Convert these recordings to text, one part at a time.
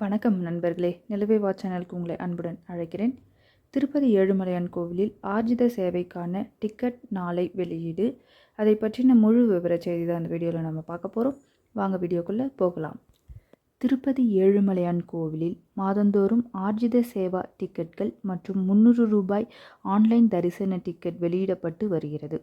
வணக்கம் நண்பர்களே. நிலவே வா சேனலுக்கு உங்களை அன்புடன் அழைக்கிறேன். திருப்பதி ஏழுமலையான் கோவிலில் ஆர்ஜித சேவைக்கான டிக்கெட் நாளை வெளியீடு. அதை பற்றின முழு விவர செய்தி தான் அந்த வீடியோவில் நம்ம பார்க்க போகிறோம் வாங்க வீடியோக்குள்ளே போகலாம். திருப்பதி ஏழுமலையான் கோவிலில் மாதந்தோறும் ஆர்ஜித சேவா டிக்கெட்கள் மற்றும் முந்நூறு ரூபாய் ஆன்லைன் தரிசன டிக்கெட் வெளியிடப்பட்டு வருகிறது.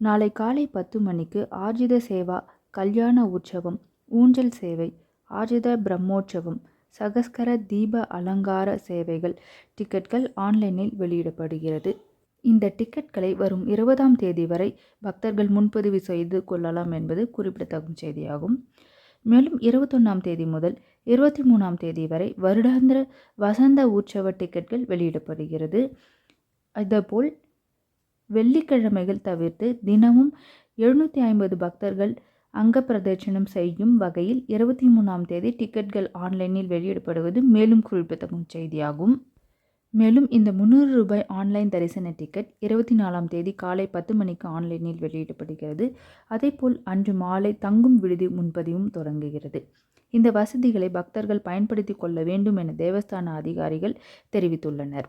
நாளை காலை பத்து மணிக்கு ஆர்ஜித சேவா கல்யாண உற்சவம் ஊஞ்சல் சேவை ஆஜித பிரம்மோற்சவம் சகஸ்கர தீப அலங்கார சேவைகள் டிக்கெட்கள் ஆன்லைனில் வெளியிடப்படுகிறது. இந்த டிக்கெட்களை வரும் இருபதாம் தேதி வரை பக்தர்கள் முன்பதிவு செய்து கொள்ளலாம் என்பது குறிப்பிடத்தகும் செய்தியாகும். மேலும் இருபத்தொன்னாம் தேதி முதல் இருபத்தி மூணாம் தேதி வரை வருடாந்திர வசந்த உற்சவ டிக்கெட்கள் வெளியிடப்படுகிறது. அதேபோல் வெள்ளிக்கிழமைகள் தவிர்த்து தினமும் எழுநூற்றி ஐம்பது பக்தர்கள் அங்க பிரதட்சணம் செய்யும் வகையில் இருபத்தி மூணாம் தேதி டிக்கெட்கள் ஆன்லைனில் வெளியிடப்படுவது மேலும் குறிப்பிடத்தகும் செய்தியாகும். மேலும் இந்த முந்நூறு ரூபாய் ஆன்லைன் தரிசன டிக்கெட் இருபத்தி நாலாம் தேதி காலை பத்து மணிக்கு ஆன்லைனில் வெளியிடப்படுகிறது. அதேபோல் அன்று மாலை தங்கும் விடுதி முன்பதிவும் தொடங்குகிறது. இந்த வசதிகளை பக்தர்கள் பயன்படுத்தி கொள்ள வேண்டும் என தேவஸ்தான அதிகாரிகள் தெரிவித்துள்ளனர்.